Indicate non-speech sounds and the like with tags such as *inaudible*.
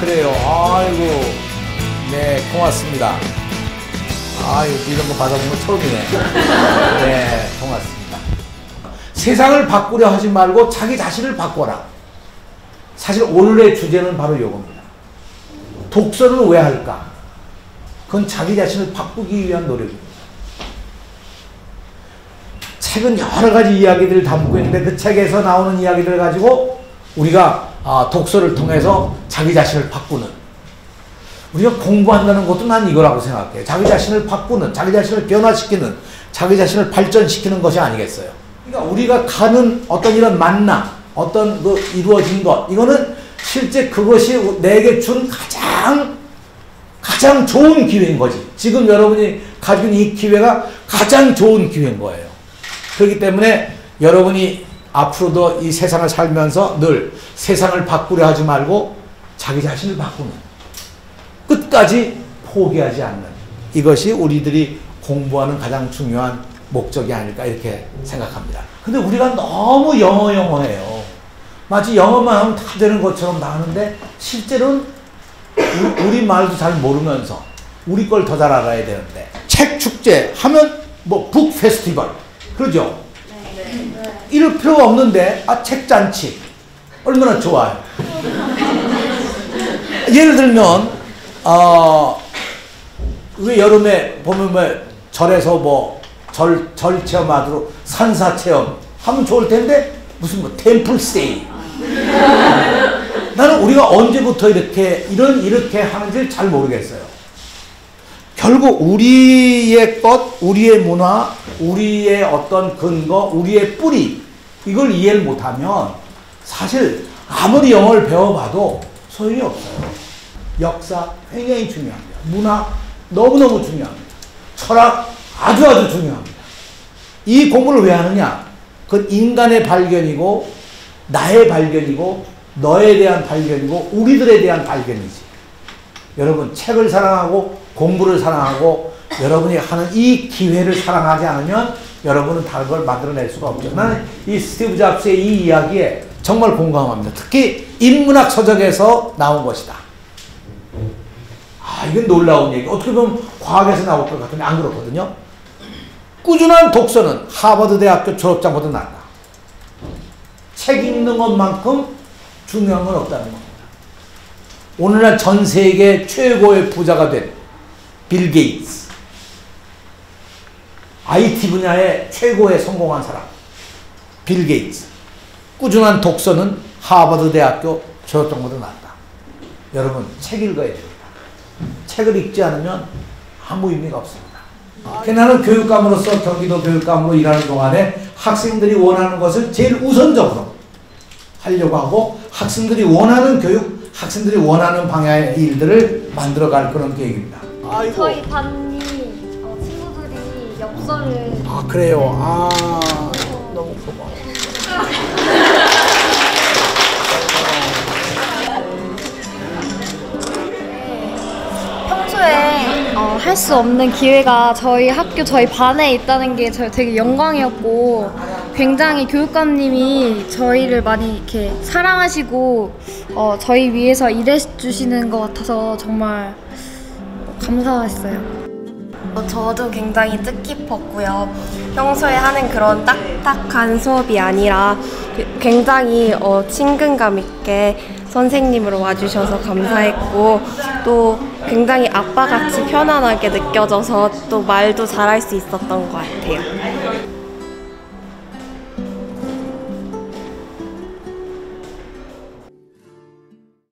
그래요. 아이고. 네, 고맙습니다. 아유, 이런 거 받아본 건 처음이네. 네, 고맙습니다. 세상을 바꾸려 하지 말고 자기 자신을 바꿔라. 사실 오늘의 주제는 바로 이겁니다. 독서를 왜 할까? 그건 자기 자신을 바꾸기 위한 노력입니다. 책은 여러 가지 이야기들을 담고 있는데 그 책에서 나오는 이야기들을 가지고 우리가 아, 독서를 통해서 자기 자신을 바꾸는 우리가 공부한다는 것도 난 이거라고 생각해요. 자기 자신을 바꾸는, 자기 자신을 변화시키는, 자기 자신을 발전시키는 것이 아니겠어요. 그러니까 우리가 가는 어떤 이런 만남, 어떤 그 이루어진 것, 이거는 실제 그것이 내게 준 가장 가장 좋은 기회인 거지. 지금 여러분이 가진 이 기회가 가장 좋은 기회인 거예요. 그렇기 때문에 여러분이 앞으로도 이 세상을 살면서 늘 세상을 바꾸려 하지 말고 자기 자신을 바꾸는 끝까지 포기하지 않는 이것이 우리들이 공부하는 가장 중요한 목적이 아닐까 이렇게 생각합니다. 근데 우리가 너무 영어 영어해요. 마치 영어만 하면 다 되는 것처럼 나오는데 실제로는 우리 말도 잘 모르면서 우리 걸 더 잘 알아야 되는데 책 축제 하면 뭐 북 페스티벌 그러죠? 이럴 필요가 없는데 아 책 잔치 얼마나 좋아요. 예를 들면 어왜 여름에 보면 뭐 절에서 뭐 절 절 체험하도록 산사 체험 하면 좋을 텐데 무슨 뭐 템플 스테이 *laughs* 나는 우리가 언제부터 이렇게 이런 이렇게 하는지 잘 모르겠어요. 결국 우리의 것, 우리의 문화, 우리의 어떤 근거, 우리의 뿌리 이걸 이해를 못하면 사실 아무리 영어를 배워봐도 소용이 없어요. 역사 굉장히 중요합니다. 문화 너무너무 중요합니다. 철학 아주 아주 중요합니다. 이 공부를 왜 하느냐? 그건 인간의 발견이고 나의 발견이고 너에 대한 발견이고 우리들에 대한 발견이지. 여러분 책을 사랑하고 공부를 사랑하고 여러분이 하는 이 기회를 사랑하지 않으면 여러분은 다른 걸 만들어낼 수가 없죠. 나는 이 스티브 잡스의 이 이야기에 정말 공감합니다. 특히 인문학 서적에서 나온 것이다. 아, 이건 놀라운 얘기. 어떻게 보면 과학에서 나올 것 같은데 안 그렇거든요. 꾸준한 독서는 하버드 대학교 졸업장보다 낫다. 책 읽는 것만큼 중요한 건 없다는 겁니다. 오늘날 전 세계 최고의 부자가 된 빌 게이츠. IT 분야의 최고의 성공한 사람. 빌 게이츠. 꾸준한 독서는 하버드 대학교 졸업장보다 낫다. 여러분, 책 읽어야 됩니다. 책을 읽지 않으면 아무 의미가 없습니다. 나는 교육감으로서 경기도 교육감으로 일하는 동안에 학생들이 원하는 것을 제일 우선적으로 하려고 하고 학생들이 원하는 교육, 학생들이 원하는 방향의 일들을 만들어 갈 그런 계획입니다. 아이고. 저희 반이 어, 친구들이 엽서를 아 그래요. 아 너무 고마워. 할 수 없는 기회가 저희 학교 저희 반에 있다는 게 저 되게 영광이었고 굉장히 교육감님이 저희를 많이 이렇게 사랑하시고 어, 저희 위해서 일해 주시는 것 같아서 정말 감사했어요. 어, 저도 굉장히 뜻깊었고요. 평소에 하는 그런 딱딱한 수업이 아니라 그- 굉장히 어, 친근감 있게 선생님으로 와주셔서 감사했고 또 굉장히 아빠같이 편안하게 느껴져서 또 말도 잘할 수 있었던 것 같아요.